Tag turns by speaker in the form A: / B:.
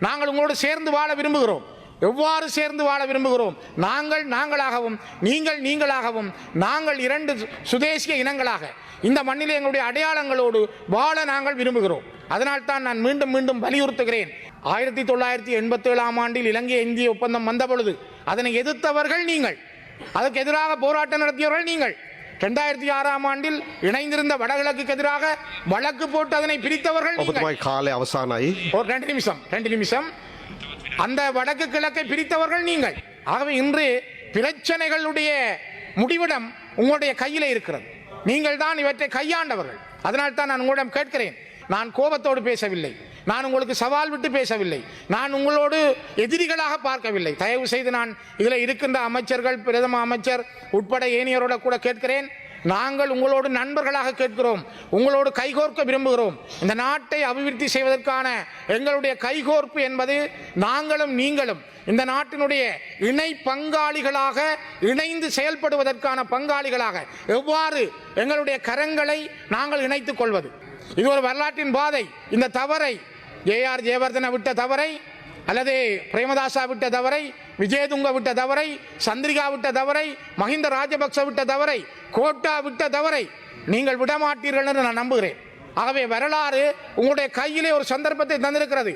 A: நாங்கள் உங்களோடு சேர்ந்து வாழ விரும்புகிறோம். எவ்வாறு சேர்ந்து வாழ விரும்புகிறோம்? நாங்கள் நாங்களாகவும் நீங்கள் நீங்களாகவும் நாங்கள் இரண்டு சு- சுதேசிய இனங்களாக இந்த மண்ணிலே எங்களுடைய அடையாளங்களோடு வாழ நாங்கள் விரும்புகிறோம். அதனால்தான் நான் மீண்டும் மீண்டும் வலியுறுத்துகிறேன். ஆயிரத்தி தொள்ளாயிரத்தி எண்பத்தேழாம் ஆண்டில் இலங்கை இந்திய ஒப்பந்தம் வந்த பொழுது அதனை எதிர்த்தவர்கள் நீங்கள். அதற்கு எதிராக போராட்டம் நடத்தியவர்கள் நீங்கள். ரெண்டாயிரத்தி ஆறாம் ஆண்டில் இணைந்திருந்த வடகிழக்கு எதிராக வழக்கு போட்டு அதனை பிரித்தவர்கள்
B: காலை அவசானாயி.
A: ஒரு ரெண்டு நிமிஷம் ரெண்டு நிமிஷம். அந்த வடக்கு கிழக்கை பிரித்தவர்கள் நீங்கள். ஆகவே இன்று பிரச்சனைகளுடைய முடிவிடம் உங்களுடைய கையில் இருக்கிறது. நீங்கள் தான் இவற்றை கையாண்டவர்கள். அதனால் தான் நான் உங்களிடம் கேட்கிறேன். நான் கோபத்தோடு பேசவில்லை. நான் உங்களுக்கு சவால் விட்டு பேசவில்லை. நான் உங்களோடு எதிரிகளாக பார்க்கவில்லை. தயவு செய்து நான் இதில் இருக்கின்ற அமைச்சர்கள் பிரதம அமைச்சர் உட்பட ஏனையரோட கூட கேட்கிறேன். நாங்கள் உங்களோடு நண்பர்களாக கேட்கிறோம். உங்களோடு கைகோர்க்க விரும்புகிறோம். இந்த நாட்டை அபிவிருத்தி செய்வதற்கான எங்களுடைய கைகோர்ப்பு என்பது நாங்களும் நீங்களும் இந்த நாட்டினுடைய இணை பங்காளிகளாக இணைந்து செயல்படுவதற்கான பங்காளிகளாக எவ்வாறு எங்களுடைய கரங்களை நாங்கள் இணைத்துக் கொள்வது. இது ஒரு வரலாற்றின் பாதை. இந்த தவறை ஜேஆர் ஜெயவர்தன விட்ட தவறை அல்லது பிரேமதாசா விட்ட தவறை விஜயதுங்க விட்ட தவறை சந்திரிகா விட்ட தவறை மஹிந்த ராஜபக்ச விட்ட தவறை கோட்டா விட்ட தவறை நீங்கள் விடமாட்டீர்கள் என்று நான் நம்புகிறேன். ஆகவே வரலாறு உங்களுடைய கையிலே ஒரு சந்தர்ப்பத்தை தந்திருக்கிறது.